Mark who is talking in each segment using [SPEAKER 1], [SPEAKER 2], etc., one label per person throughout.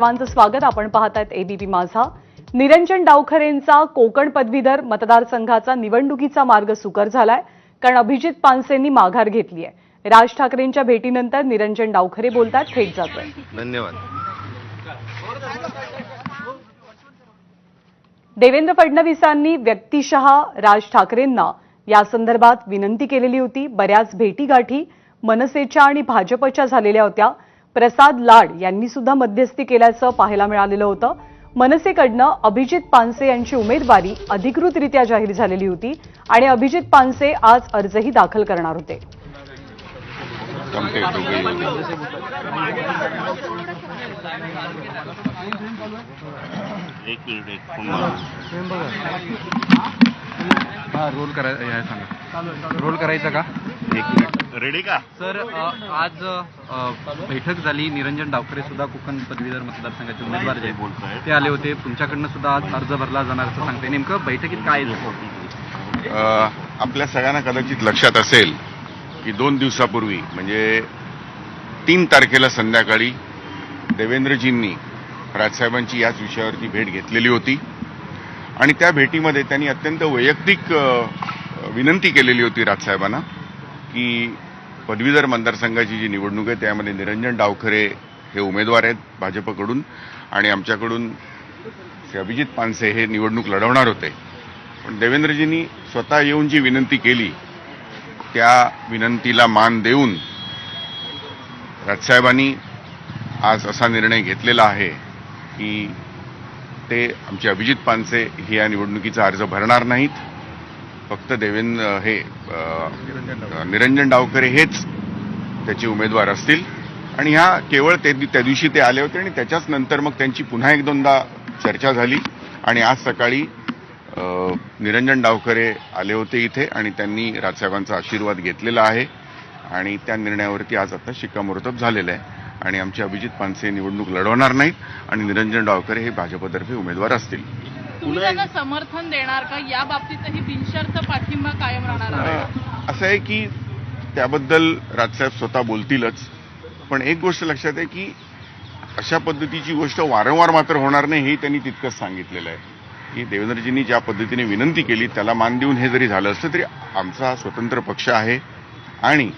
[SPEAKER 1] सर्वांचं स्वागत. आपण पाहतायत एबीपी माझा. निरंजन डावखरेंचा कोकण पदवीधर मतदारसंघाचा निवडणुकीचा मार्ग सुकर झालाय. कारण अभिजित पानसेंनी माघार घेतली आहे राज ठाकरेंच्या भेटीनंतर निरंजन डावखरे बोलतात थेट जातोय.
[SPEAKER 2] धन्यवाद.
[SPEAKER 1] देवेंद्र फडणवीसांनी व्यक्तिशः राज ठाकरेंना या संदर्भात विनंती केलेली होती. बऱ्याच भेटीगाठी मनसेच्या आणि भाजपच्या झालेल्या होत्या. प्रसाद लाड यांनी सुद्धा मध्यस्थी केल्याचं पाहायला मिळालेलं होतं. मनसेकडनं अभिजित पानसे यांची उमेदवारी अधिकृतरित्या जाहीर झालेली होती आणि अभिजित पानसे आज अर्जही दाखल करणार होते.
[SPEAKER 2] कंप्लीट गई एक मिनिट एक फोन मारा.
[SPEAKER 3] रोल करायचा सांगा. रोल करायचा का?
[SPEAKER 2] एक मिनिट रेडी का?
[SPEAKER 3] सर आज बैठक झाली. निरंजन डावखरे सुद्धा कोकण पदवीधर मतदारसंघाचे उमेदवार जे आहेत,
[SPEAKER 2] बोलताय.
[SPEAKER 3] ते आले होते. तुमच्याकडनं सुद्धा आज अर्ज भरला जाणार असं सांगते नेमकं बैठकीत काय
[SPEAKER 4] आपल्या सगळ्यांना कदाचित लक्षात असेल की दोन दिवसापूर्वी म्हणजे तीन तारखेला संध्याकाळी देवेंद्रजींनी राजसाहेबांची याच विषयावरती भेट घेतलेली होती. आणि त्या भेटीमध्ये त्यांनी अत्यंत वैयक्तिक विनंती केलेली होती राजसाहेबांना. की पदवीधर मतदारसंघाची जी निवडणूक आहे त्यामध्ये निरंजन डावखरे हे उमेदवार आहेत भाजपकडून आणि आमच्याकडून श्री अभिजित पानसे हे निवडणूक लढवणार होते. पण देवेंद्रजींनी स्वतः येऊन जी विनंती केली त्या विनंतीला मान देऊन राजसाहेबांनी आज असा निर्णय घेतलेला आहे की ते आमचे अभिजित पानसे हे या निवडणुकीचा अर्ज भरणार नाहीत. फक्त देवेंद्र हे निरंजन डावकरे हेच त्याचे उमेदवार असतील. आणि ह्या केवळ ते त्या दिवशी ते आले होते आणि त्याच्याच नंतर मग त्यांची पुन्हा एक दोनदा चर्चा झाली. आणि आज सकाळी निरंजन डावकरे आले होते इथे आणि त्यांनी राजसाहेबांचा आशीर्वाद घेतलेला आहे. आणि त्या निर्णयावरती आज आता शिक्कामोर्तब झालेलं आहे. आणि आमचे अभिजित पानसे निवडणूक लढवणार नाहीत आणि निरंजन डावकरे हे भाजपतर्फे उमेदवार असतील.
[SPEAKER 5] तुम्ही त्यांना समर्थन देणार का? या बाबतीतही बिनशर्त पाठिंबा कायम राहणार
[SPEAKER 4] असं आहे की त्याबद्दल राजसाहेब स्वतः बोलतीलच. पण एक गोष्ट लक्षात आहे की अशा पद्धतीची गोष्ट वारंवार मात्र होणार नाही हेही त्यांनी तितकंच सांगितलेलं आहे. की देवेंद्रजींनी ज्या पद्धतीने विनंती केली त्याला मान देऊन हे जरी झालं असतं तरी आमचा हा स्वतंत्र पक्ष आहे. आणि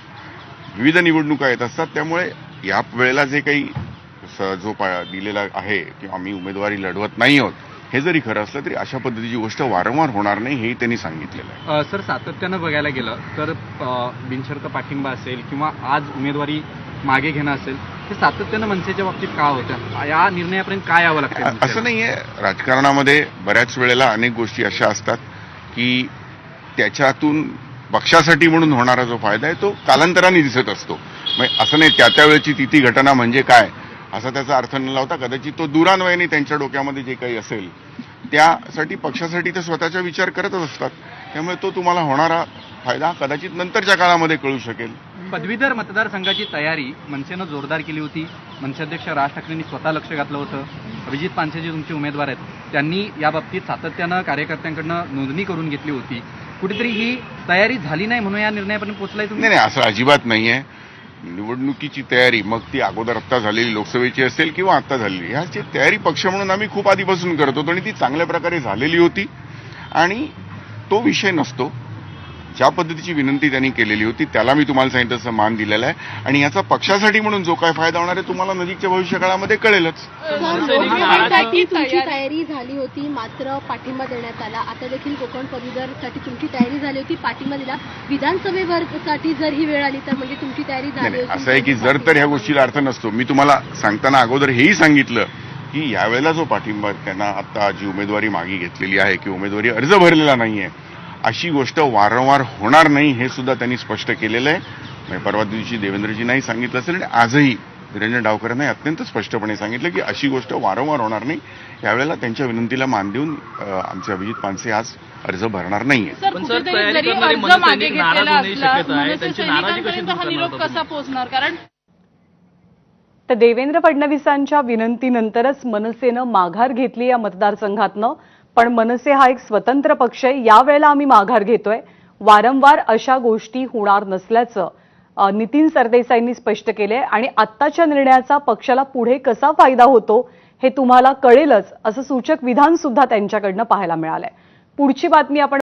[SPEAKER 4] विविध निवडणुका येत असतात त्यामुळे या वेळेला जे काही जो पा- दिलेला आहे की आम्ही उमेदवारी लढवत नाही आहोत हे जरी खरं असलं तरी अशा पद्धतीची गोष्ट वारंवार होणार नाही हेही त्यांनी सांगितलेलं आहे.
[SPEAKER 3] सर सातत्यानं बघायला गेलं तर बिनशर्त पाठिंबा असेल किंवा आज उमेदवारी मागे घेणं असेल हे सातत्यानं मनसेच्या बाबतीत का होतं या निर्णयापर्यंत काय यावं लागतं
[SPEAKER 4] असं नाहीये. राजकारणामध्ये बऱ्याच वेळेला अनेक गोष्टी अशा असतात की त्याच्यातून पक्षासाठी म्हणून होणारा जो फायदा आहे तो कालांतराने दिसत असतो. म्हणजे असं नाही त्या त्या वेळची ती ती घटना म्हणजे काय? असा त्याचा अर्थ न लावता कदाचित तो दुरान्वयाने त्यांच्या डोक्यामध्ये जे काही असेल त्यासाठी पक्षासाठी ते स्वतःचा विचार करतच असतात. त्यामुळे तो तुम्हाला होणारा फायदा कदाचित नंतरच्या काळामध्ये कळू शकेल.
[SPEAKER 3] पदवीधर मतदारसंघाची तयारी मनसेनं जोरदार केली होती. मनसे अध्यक्ष राज ठाकरेंनी स्वतः लक्ष घातलं होतं. अभिजित पानसे जे तुमचे उमेदवार आहेत त्यांनी या बाबतीत सातत्यानं कार्यकर्त्यांकडनं नोंदणी करून घेतली होती. कुठेतरी ही तयारी झाली नाही म्हणून या निर्णयापर्यंत पोहोचलाय तुम्ही?
[SPEAKER 4] नाही नाही असं अजिबात नाहीये. निवडणुकीची तयारी मग ती अगोदर आत्ता झालेली लोकसभेची असेल किंवा आत्ता झालेली ह्याची तयारी पक्ष म्हणून आम्ही खूप आधीपासून करत होतो आणि ती चांगल्या प्रकारे झालेली होती. आणि तो विषय नसतो. ज्या पद्धतीची विनंती त्यांनी केलेली होती त्याला मी तुम्हाला सांगितलं तसं मान दिलेला आहे. आणि याचा पक्षासाठी म्हणून जो काय फायदा होणार आहे तुम्हाला नजीकच्या भविष्यकाळामध्ये कळेलच.
[SPEAKER 6] तुमची तयारी झाली होती मात्र पाठिंबा देण्यात आला. आता देखील कोकण पदवीधरसाठी तुमची तयारी झाली होती पाठिंबा दिला. विधानसभेवर साठी जर ही वेळ आली तर म्हणजे तुमची तयारी झाली
[SPEAKER 4] असं आहे की जर तर ह्या गोष्टीला अर्थ नसतो. मी तुम्हाला सांगताना अगोदर हेही सांगितलं की यावेळेला जो पाठिंबा त्यांना आता जी उमेदवारी मागे घेतलेली आहे की उमेदवारी अर्ज भरलेला नाहीये अशी गोष्ट वारंवार होणार नाही हे सुद्धा त्यांनी स्पष्ट केलेलं आहे. म्हणजे परवा दिवशी देवेंद्रजींनाही सांगितलं असेल आणि आजही निरंजन डावकरांनाही अत्यंत स्पष्टपणे सांगितलं की अशी गोष्ट वारंवार होणार नाही. यावेळेला त्यांच्या विनंतीला मान देऊन आमचे अभिजित पानसे आज अर्ज भरणार नाहीये.
[SPEAKER 1] तर देवेंद्र फडणवीसांच्या विनंतीनंतरच मनसेनं माघार घेतली या मतदारसंघातनं. पण मनसे हा एक स्वतंत्र पक्ष आहे. यावेळेला आम्ही माघार घेतोय. वारंवार अशा गोष्टी होणार नसल्याचं नितीन सरदेसाईंनी स्पष्ट केलंय. आणि आत्ताच्या निर्णयाचा पक्षाला पुढे कसा फायदा होतो हे तुम्हाला कळेलच असं सूचक विधान सुद्धा त्यांच्याकडनं पाहायला मिळालंय. पुढची बातमी आपण